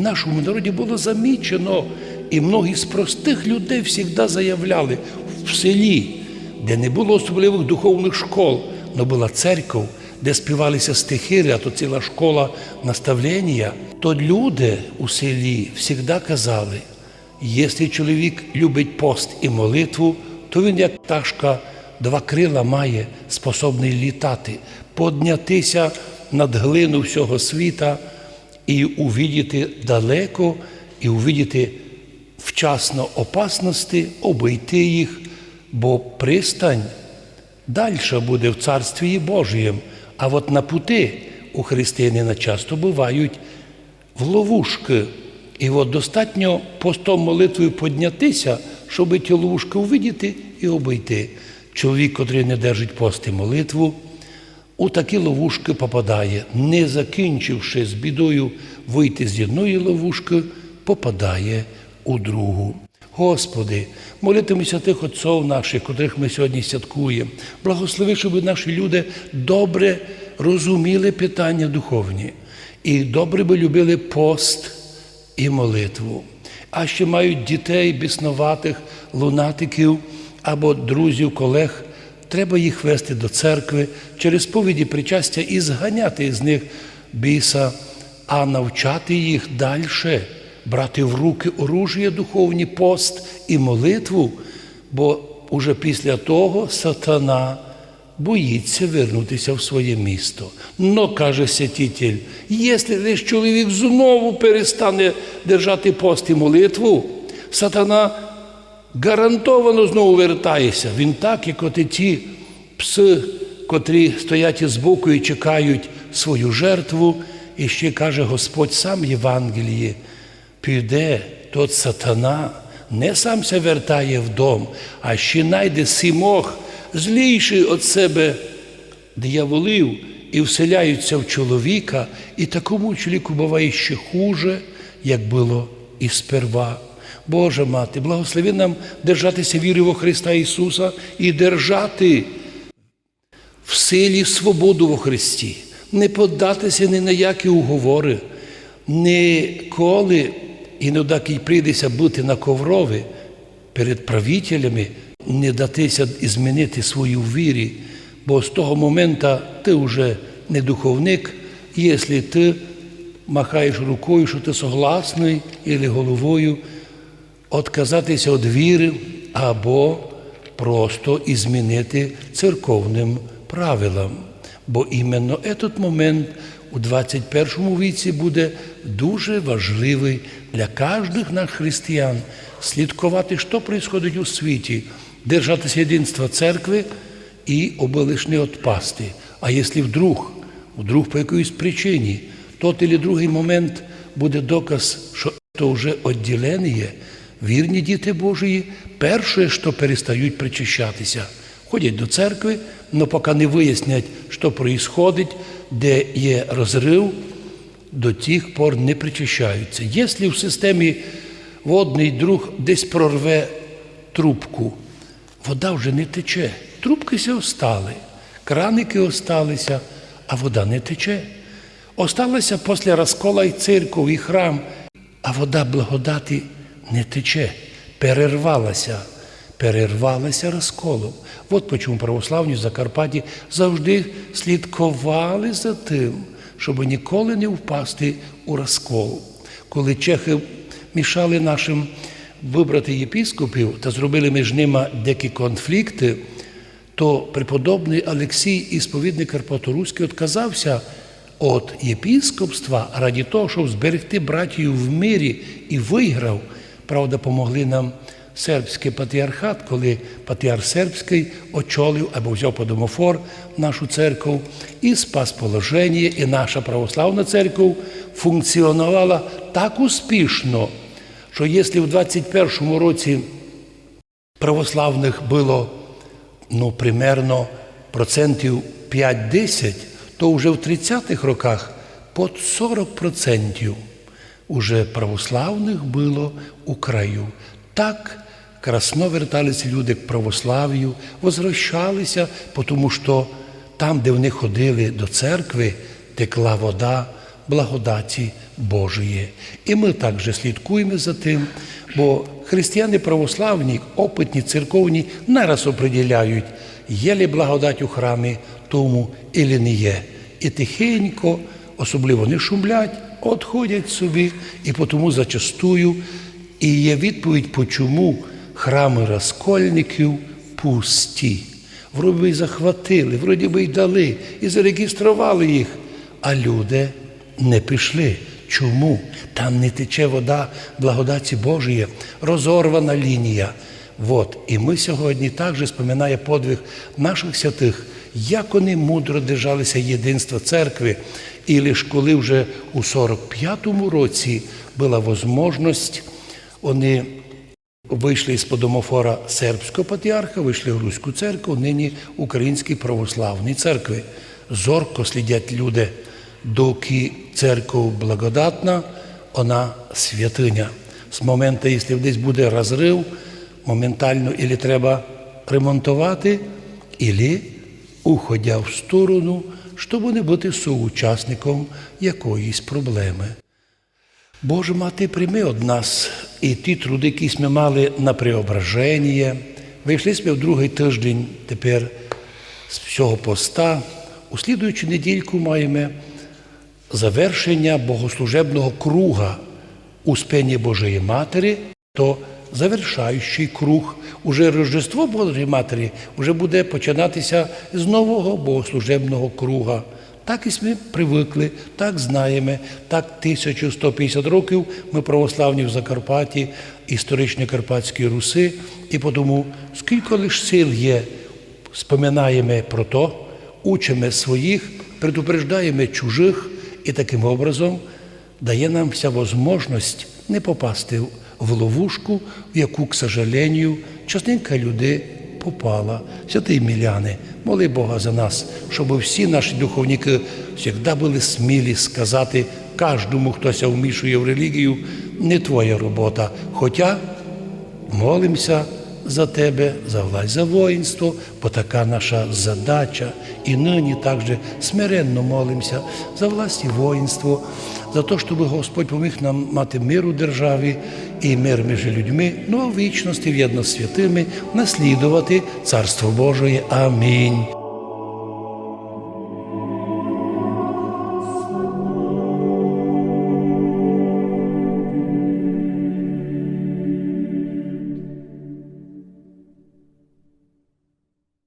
нашому народі було замічено, і многі з простих людей завжди заявляли в селі, де не було особливих духовних школ, але була церква, де співалися стихири, а то ціла школа наставлення, то люди у селі завжди казали, якщо чоловік любить пост і молитву, то він, як пташка, два крила має, способний літати, поднятися над глину всього світа і увидіти далеко, і увидіти вчасно опасності, обійти їх, бо пристань далі буде в Царстві Божієм. А от на пути у християнина часто бувають в ловушки. І от достатньо постом молитвою піднятися, щоб ті ловушки увидіти і обійти. Чоловік, котрий не держить пост і молитву, у такі ловушки попадає, не закінчивши з бідою вийти з одної ловушки, попадає у другу. Господи, молитимося тих отців наших, котрих ми сьогодні святкуємо. Благослови, щоб наші люди добре розуміли питання духовні і добре би любили пост і молитву. А ще мають дітей, біснуватих, лунатиків або друзів, колег. Треба їх вести до церкви через повіді причастя і зганяти з них біса, а навчати їх далі, брати в руки оружие духовні, пост і молитву, бо уже після того сатана боїться вернутися в своє місто. Но, каже святитель, якщо лише чоловік знову перестане держати пост і молитву, сатана гарантовано знову вертається. Він так, як от і ті пси, котрі стоять із боку і чекають свою жертву, і ще каже Господь сам в Євангелії, піде тот сатана, не сам се вертає в а ще найде сімох, злійший від себе дияволів, і вселяються в чоловіка, і такому чоловіку буває ще хуже, як було і сперва. Божа мати, благослови нам держатися віри во Христа Ісуса і держати в силі свободу во Христі, не поддатися ні на які уговори, ніколи, і не доки прийдеться бути на коврові перед правителями, не датися і змінити свою вірі, бо з того моменту ти вже не духовник, якщо ти махаєш рукою, що ти согласний, або головою, отказатися від віри або просто і змінити церковним правилам. Бо іменно этот момент у 21 віці буде дуже важливий для кожних нас християн слідкувати, що відбувається у світі, держатися єдинства церкви і обелиш не відпасти. А якщо вдруг, вдруг по якоїсь причині, тот или другий момент буде доказ, що це вже відділення, вірні діти Божії, перше, що перестають причащатися, ходять до церкви, але поки не вияснять, що відбувається, де є розрив, до тих пор не причащаються. Якщо в системі водний друг десь прорве трубку, вода вже не тече. Трубки все остали, краники осталися, а вода не тече. Осталася після розкола і церков, і храм, а вода благодаті не тече, перервалася, перервалася розколом. От чому православні в Закарпатті завжди слідкували за тим, щоб ніколи не впасти у розкол. Коли чехи мішали нашим вибрати єпіскопів та зробили між ними деякі конфлікти, то преподобний Олексій, ісповідник Карпаторуський, відказався від єпіскопства раді того, щоб зберегти братію в мирі і виграв. Правда, помогли нам сербський патріархат, коли патріарх сербський очолив або взяв по домофор нашу церкву і спас положення, і наша православна церква функціонувала так успішно, що якщо в 21 році православних було ну, примерно процентів 5-10, то вже в 30-х роках під 40% уже православних було у краю. Так красно верталися люди к православ'ю, возвращалися, тому що там, де вони ходили до церкви, текла вода благодаті Божої. І ми також слідкуємо за тим, бо християни православні, опитні, церковні нараз определяють, є ли благодать у храмі тому і не є. І тихенько, особливо не шумлять, отходять собі, і тому зачастую і є відповідь, по чому храми розкольників пусті. Вроді й захватили, вроді би й дали, і зареєстрували їх, а люди не пішли. Чому? Там не тече вода благодаті Божої, розорвана лінія. Вот. І ми сьогодні також споминає подвиг наших святих, як вони мудро держалися єдинства церкви. І лише коли вже у 45-му році була можливість, вони вийшли з подомофора сербського патріарха, вийшли в Руську церкву, нині Українській православній церкви. Зорко слідять люди, доки церква благодатна, вона святиня. З моменту, якщо десь буде розрив, моментально ілі треба ремонтувати, ілі уходя в сторону, щоб не бути соучасником якоїсь проблеми. Боже мати, прийми від нас і ті труди, які ми мали на преображення. Вийшли ми в другий тиждень тепер з всього поста. У слідуючу недільку маємо завершення богослужебного круга у спині Божої Матері, то завершаючий круг. Уже Рождество Божої Матері вже буде починатися з нового богослужебного круга. Так і ми привикли, так знаємо, так 1150 років ми православні в Закарпатті, історичні Карпатської Руси, і тому скільки лиш сил є, споминаємо про то, учимо своїх, предупреждаємо чужих, і таким образом дає нам вся можливість не попасти в ловушку, в яку, к сожалению, частинка людей попала. Святий Міляни, моли Бога за нас, щоб всі наші духовники завжди були смілі сказати кожному, хто ся вмішує в релігію, не твоя робота. Хоча молимося за тебе, за власть, за воїнство, бо така наша задача. І нині також смиренно молимося за власть і воїнство, за те, щоб Господь поміг нам мати мир у державі і мир між людьми, ну а вічності в'єдно з святими наслідувати Царство Божої. Амінь.